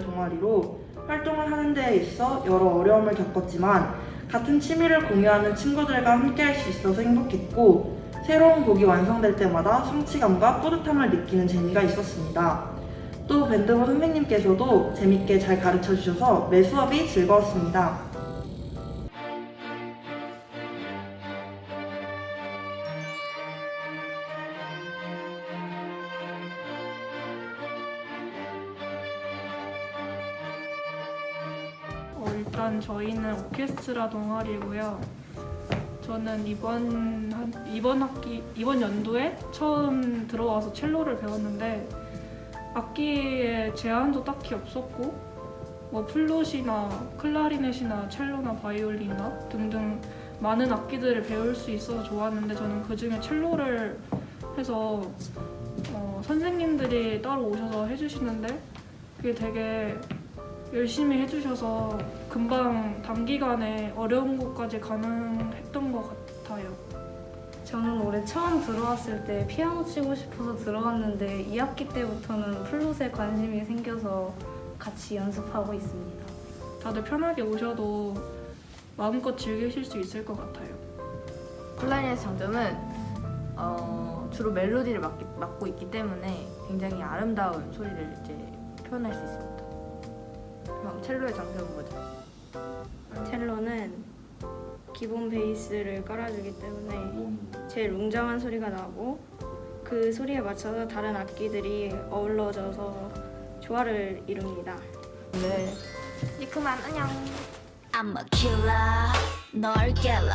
동아리로 활동을 하는 데 있어 여러 어려움을 겪었지만 같은 취미를 공유하는 친구들과 함께 할 수 있어서 행복했고 새로운 곡이 완성될 때마다 성취감과 뿌듯함을 느끼는 재미가 있었습니다. 또 밴드부 선생님께서도 재밌게 잘 가르쳐 주셔서 매 수업이 즐거웠습니다. 어, 일단 저희는 오케스트라 동아리고요. 저는 이번 한, 이번 학기 이번 연도에 처음 들어와서 첼로를 배웠는데 악기에 제한도 딱히 없었고 뭐 플룻이나 클라리넷이나 첼로나 바이올린이나 등등 많은 악기들을 배울 수 있어서 좋았는데 저는 그 중에 첼로를 해서 어, 선생님들이 따로 오셔서 해주시는데 그게 되게 열심히 해주셔서 금방 단기간에 어려운 곳까지 가능했던 것 같아요. 저는 올해 처음 들어왔을 때 피아노 치고 싶어서 들어갔는데 2학기 때부터는 플룻에 관심이 생겨서 같이 연습하고 있습니다. 다들 편하게 오셔도 마음껏 즐기실 수 있을 것 같아요. 클라리넷 장점은 어, 주로 멜로디를 맡기, 맡고 있기 때문에 굉장히 아름다운 소리를 이제 표현할 수 있습니다. 그럼 첼로의 장점은 뭐죠? 첼로는 기본 베이스를 깔아주기 때문에 제일 웅장한 소리가 나고 그 소리에 맞춰서 다른 악기들이 어우러져서 조화를 이룹니다. 네. 그만 안녕. I'm a killer, 널 깨라.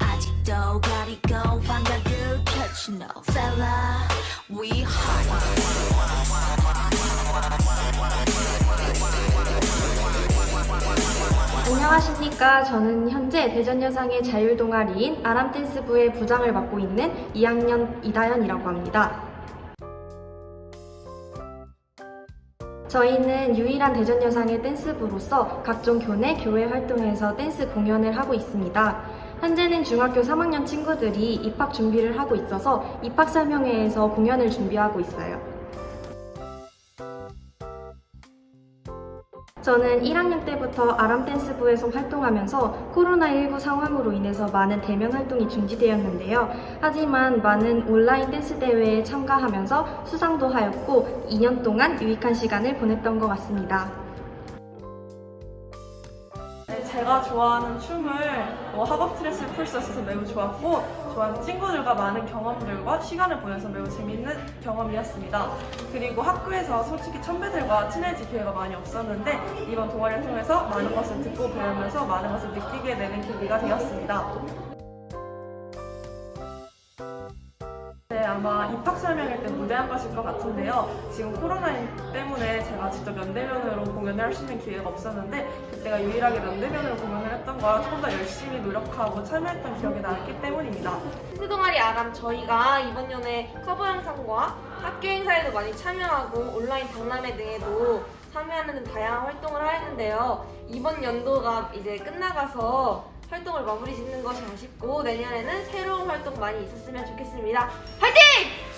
아직도 가리고 환각을 펼치 no fella. We 안녕하십니까. 저는 현재 대전여상의 자율동아리인 아람댄스부의 부장을 맡고 있는 2학년 이다연이라고 합니다. 저희는 유일한 대전여상의 댄스부로서 각종 교내, 교회 활동에서 댄스 공연을 하고 있습니다. 현재는 중학교 3학년 친구들이 입학 준비를 하고 있어서 입학 설명회에서 공연을 준비하고 있어요. 저는 1학년 때부터 아람댄스부에서 활동하면서 코로나19 상황으로 인해서 많은 대면 활동이 중지되었는데요. 하지만 많은 온라인 댄스 대회에 참가하면서 수상도 하였고 2년 동안 유익한 시간을 보냈던 것 같습니다. 네, 제가 좋아하는 춤을 어, 학업 스트레스를 풀수 있어서 매우 좋았고 좋아하는 친구들과 많은 경험들과 시간을 보내서 매우 재밌는 경험이었습니다. 그리고 학교에서 솔직히 선배들과 친해질 기회가 많이 없었는데 이번 동아리를 통해서 많은 것을 듣고 배우면서 많은 것을 느끼게 되는 계기가 되었습니다. 아마 입학 설명회 때 무대한 것일 것 같은데요. 지금 코로나 때문에 제가 직접 면대면으로 공연을 할 수 있는 기회가 없었는데 그때가 유일하게 면대면으로 공연을 했던 거라 조금 더 열심히 노력하고 참여했던 기억이 남기 때문입니다. 댄스 동아리 아람 저희가 이번 연에 커버 영상과 학교 행사에도 많이 참여하고 온라인 박람회 등에도 참여하는 등 다양한 활동을 하였는데요. 이번 연도가 이제 끝나가서 활동을 마무리 짓는 것이 아쉽고 내년에는 새로운 활동 많이 있었으면 좋겠습니다. 화이팅!